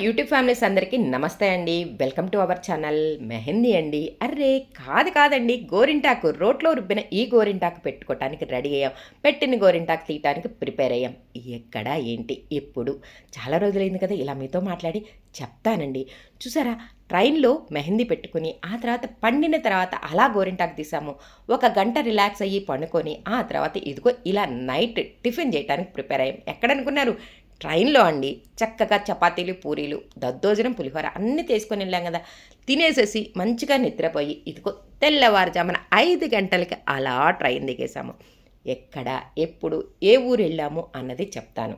YouTube families అందరికీ నమస్తే అండి. Welcome to our channel. Mehndi అండి. అర్రే కాదు కాదండి. గోరింటాకు రోట్లో రుబ్బిన ఈ గోరింటాకు పెట్టుకోవటానికి రెడీ అయ్యాం. పెట్టిన గోరింటాకు తీయటానికి ప్రిపేర్ అయ్యాం. ఎక్కడ ఏంటి ఎప్పుడు? చాలా రోజులైంది కదా ఇలా మీతో మాట్లాడి చెప్తానండి. చూసారా ట్రైన్లో మెహందీ పెట్టుకుని ఆ తర్వాత పండిన తర్వాత అలా గోరింటాకు తీసాము. ఒక గంట రిలాక్స్ అయ్యి పండుకొని ఆ తర్వాత ఇదిగో ఇలా నైట్ టిఫిన్ చేయడానికి ప్రిపేర్ అయ్యాం. ఎక్కడనుకున్నారు? ట్రైన్లో అండి చక్కగా చపాతీలు పూరీలు దద్దోజనం పులిహోర అన్నీ తీసుకొని వెళ్ళాం కదా. తినేసేసి మంచిగా నిద్రపోయి ఇదిగో తెల్లవారుజామున ఐదు గంటలకి అలా ట్రైన్ దిగేసాము ఎక్కడ ఎప్పుడు ఏ ఊరు వెళ్ళాము అన్నది చెప్తాను.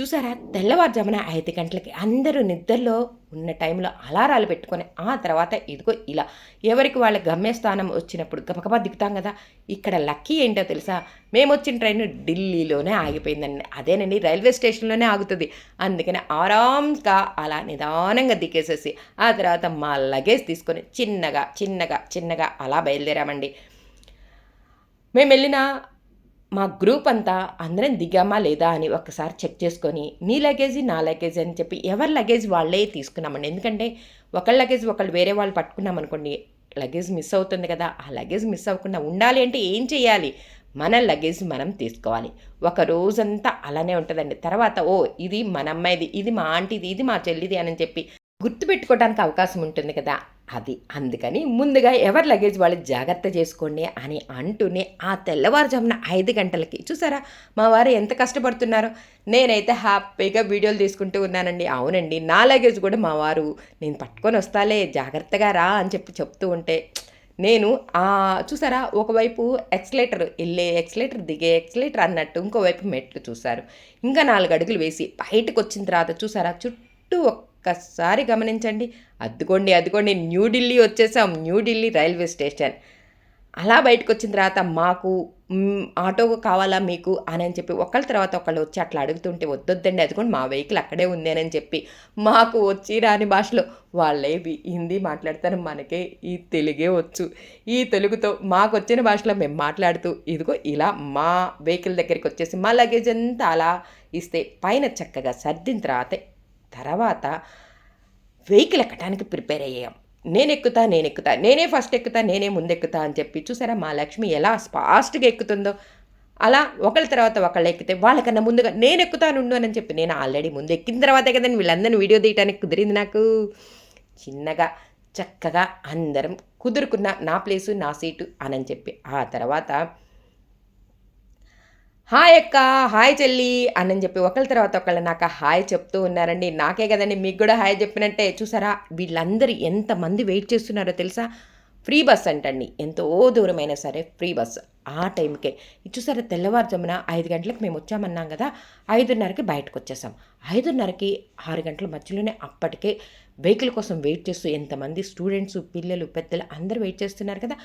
చూసారా? తెల్లవారుజామున ఐదు గంటలకి అందరూ నిద్రలో ఉన్న టైంలో అలారాలు పెట్టుకొని ఆ తర్వాత ఇదిగో ఇలా. ఎవరికి వాళ్ళ గమ్యస్థానం వచ్చినప్పుడు గబగబా దిగుతాం కదా. ఇక్కడ లక్కీ ఏంటో తెలుసా? మేము వచ్చిన ట్రైన్ ఢిల్లీలోనే ఆగిపోయిందండి. అదేనండి రైల్వే స్టేషన్లోనే ఆగుతుంది. అందుకని ఆరామ్గా అలా నిదానంగా దిగేసేసి ఆ తర్వాత మా లగేజ్ తీసుకొని చిన్నగా చిన్నగా చిన్నగా అలా బయలుదేరామండి. మేము వెళ్ళిన మా గ్రూప్ అంతా అందరం దిగామా లేదా అని ఒకసారి చెక్ చేసుకొని నీ లగేజ్ నా లగేజ్ అని చెప్పి ఎవరి లగేజ్ వాళ్ళే తీసుకున్నామండి. ఎందుకంటే ఒకళ్ళ లగేజ్ ఒకళ్ళు వేరే వాళ్ళు పట్టుకున్నాం అనుకోండి లగేజ్ మిస్ అవుతుంది కదా ఆ లగేజ్ మిస్ అవ్వకుండా ఉండాలి అంటే ఏం చేయాలి? మన లగేజ్ మనం తీసుకోవాలి. ఒక రోజంతా అలానే ఉంటుందండి. తర్వాత ఓ ఇది మన అమ్మాయిది ఇది మా ఆంటీది ఇది మా చెల్లిది అని చెప్పి గుర్తుపెట్టుకోవడానికి అవకాశం ఉంటుంది కదా? అది. అందుకని ముందుగా ఎవరి లగేజ్ వాళ్ళు జాగ్రత్త చేసుకోండి అని అంటూనే ఆ తెల్లవారుజామున ఐదు గంటలకి చూసారా? మా వారు ఎంత కష్టపడుతున్నారో? నేనైతే హ్యాపీగా వీడియోలు తీసుకుంటూ ఉన్నానండి. అవునండి నా లగేజ్ కూడా మా వారు నేను పట్టుకొని వస్తాలే జాగ్రత్తగా రా అని చెప్పి చెప్తూ ఉంటే నేను చూసారా? ఒకవైపు ఎక్స్లేటర్ వెళ్ళే ఎక్స్లేటర్ దిగే ఎక్స్లేటర్ అన్నట్టు ఇంకోవైపు మెట్లు చూశారు. ఇంకా నాలుగు అడుగులు వేసి బయటకు వచ్చిన తర్వాత చూసారా? చుట్టూ ఒక్కసారి గమనించండి. అద్దుకోండి అద్దుకోండి. న్యూఢిల్లీ వచ్చేసాం. New Delhi railway station. అలా బయటకు వచ్చిన తర్వాత మాకు ఆటో కావాలా మీకు అని అని చెప్పి ఒకళ్ళ తర్వాత ఒకళ్ళు వచ్చి అట్లా అడుగుతుంటే వద్దొద్దండి అదిగోండి మా వెహికల్ అక్కడే ఉంది అని చెప్పి మాకు వచ్చి రాని భాషలో వాళ్ళే హిందీ మాట్లాడతారు. మనకే ఈ తెలుగే వచ్చు. ఈ తెలుగుతో మాకు వచ్చిన భాషలో మేము మాట్లాడుతూ ఇదిగో ఇలా మా వెహికల్ దగ్గరికి వచ్చేసి మా లగేజ్ అంతా అలా ఇస్తే పైన చక్కగా సర్దిన తర్వాత తర్వాత వెహికల్ ఎక్కడానికి ప్రిపేర్ అయ్యాం. నేను ఎక్కుతా నేను ఎక్కుతా నేనే ఫస్ట్ ఎక్కుతా నేనే ముందెక్కుతా అని చెప్పి చూసారా మా లక్ష్మి ఎలా ఫాస్ట్గా ఎక్కుతుందో. అలా ఒకళ్ళ తర్వాత ఒకళ్ళు ఎక్కితే వాళ్ళకన్నా ముందుగా నేను ఎక్కుతాను అని చెప్పి నేను ఆల్రెడీ ముందు ఎక్కిన తర్వాతే కదండి వీళ్ళందరినీ వీడియో తీయడానికి కుదిరింది నాకు. చిన్నగా చక్కగా అందరం కుదురుకున్న నా ప్లేసు నా సీటు అని చెప్పి ఆ తర్వాత హాయ్ అక్క హాయ్ చెల్లి అని చెప్పి ఒకళ్ళ తర్వాత ఒకళ్ళు నాకు హాయ్ చెప్తూ ఉన్నారండి. నాకే కదండి మీకు కూడా హాయ్ చెప్పినట్టే. చూసారా? వీళ్ళందరూ ఎంతమంది వెయిట్ చేస్తున్నారో తెలుసా? ఫ్రీ బస్ అంటండి. ఎంతో దూరమైనా సరే ఫ్రీ బస్ ఆ టైంకే. చూసారా? తెల్లవారుజామున ఐదు గంటలకు మేము వచ్చామన్నాం కదా ఐదున్నరకి బయటకు వచ్చేసాం ఐదున్నరకి ఆరు గంటల మధ్యలోనే అప్పటికే వెహికల్ కోసం వెయిట్ చేస్తూ ఎంతమంది స్టూడెంట్స్ పిల్లలు పెద్దలు అందరూ వెయిట్ చేస్తున్నారు కదా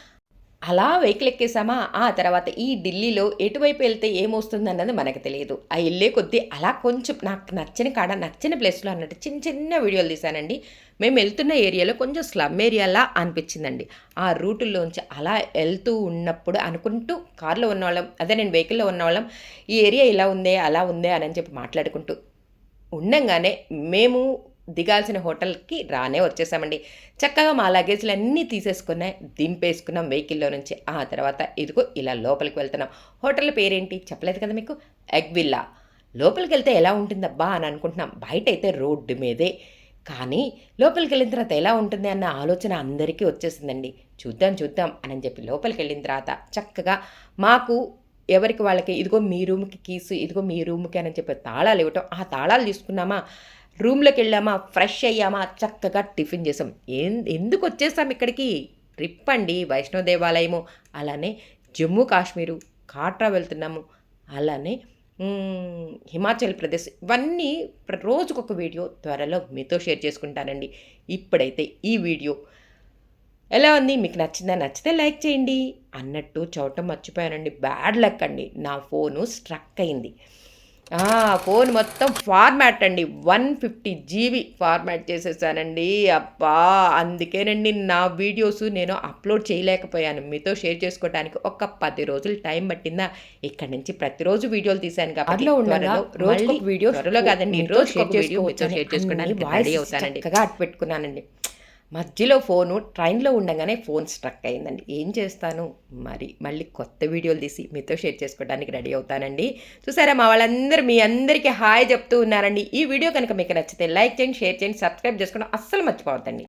అలా వెహికల్ ఎక్కేసామా ఆ తర్వాత ఈ ఢిల్లీలో ఎటువైపు వెళ్తే ఏమొస్తుంది అన్నది మనకు తెలియదు. ఆ వెళ్ళే కొద్దీ అలా కొంచెం నాకు నచ్చిన కాడ నచ్చిన ప్లేస్లో అన్నట్టు చిన్న చిన్న వీడియోలు తీశానండి. మేము వెళ్తున్న ఏరియాలో కొంచెం స్లమ్ ఏరియాలా అనిపించిందండి. ఆ రూటుల్లోంచి అలా వెళ్తూ ఉన్నప్పుడు అనుకుంటూ కార్లో ఉన్నవాళ్ళం అదే నేను వెహికల్లో ఉన్నవాళ్ళం ఈ ఏరియా ఇలా ఉందే అలా ఉందే అని చెప్పి మాట్లాడుకుంటూ ఉండంగానే మేము దిగాల్సిన హోటల్కి రానే వచ్చేసామండి. చక్కగా మా లగేజ్లు అన్నీ తీసేసుకున్నాయి దింపేసుకున్నాం వెహికల్లో నుంచి ఆ తర్వాత ఇదిగో ఇలా లోపలికి వెళ్తున్నాం. హోటల్ పేరేంటి? చెప్పలేదు కదా మీకు? ఎగ్ విల్లా లోపలికి వెళ్తే ఎలా ఉంటుందబ్బా అని అనుకుంటున్నాం. బయట అయితే రోడ్డు మీదే. కానీ లోపలికి వెళ్ళిన తర్వాత ఎలా ఉంటుంది అన్న ఆలోచన అందరికీ వచ్చేసిందండి. చూద్దాం చూద్దాం అని చెప్పి లోపలికి వెళ్ళిన తర్వాత చక్కగా మాకు ఎవరికి వాళ్ళకి ఇదిగో మీ రూమ్కి కీస్ ఇదిగో మీ రూమ్కి అని చెప్పి తాళాలు ఇవ్వటం ఆ తాళాలు తీసుకున్నామా రూమ్లోకి వెళ్ళామా ఫ్రెష్ అయ్యామా చక్కగా టిఫిన్ చేసాం. ఎందుకు వచ్చేసాం ఇక్కడికి? ట్రిప్ అండి వైష్ణవ దేవాలయము అలానే జమ్మూ కాశ్మీరు కాట్రా వెళ్తున్నాము అలానే హిమాచల్ ప్రదేశ్ ఇవన్నీ రోజుకొక వీడియో త్వరలో మీతో షేర్ చేసుకుంటానండి. ఇప్పుడైతే ఈ వీడియో ఎలా ఉంది మీకు నచ్చిందా నచ్చితే లైక్ చేయండి అన్నట్టు చవటం మర్చిపోయానండి బ్యాడ్ లక్ అండి నా ఫోను స్ట్రక్ అయింది! ఫోన్ మొత్తం ఫార్మాట్ అండి. 150 జీబీ ఫార్మాట్ చేసేసానండి. అబ్బా! అందుకేనండి నా వీడియోస్ నేను అప్‌లోడ్ చేయలేకపోయాను. మీతో షేర్ చేసుకోవటానికి ఒక 10 రోజులు టైం పట్టిందా, ఇక్కడి నుంచి ప్రతిరోజు వీడియోలు తీశాను కాబట్టి మళ్ళీ వీడియో త్వరలో కాదండి రోజుకొక షేర్ చేసుకోవడానికి వాయిస్ అవుతానండి. చక్కగా అట్టు పెట్టుకున్నానండి. మధ్యలో ఫోను ట్రైన్‌లో ఉండగానే ఫోన్ స్ట్రక్ అయిందండి. ఏం చేస్తాను? మరి మళ్ళీ కొత్త వీడియోలు తీసి మీతో షేర్ చేసుకోవడానికి రెడీ అవుతానండి. చూసారా మా వాళ్ళందరూ మీ అందరికీ హాయ్ చెప్తూ ఉన్నారండి. ఈ వీడియో కనుక మీకు నచ్చితే లైక్ చేయండి, షేర్ చేయండి, సబ్స్క్రైబ్ చేసుకోవడం అస్సలు మర్చిపోవద్దండి.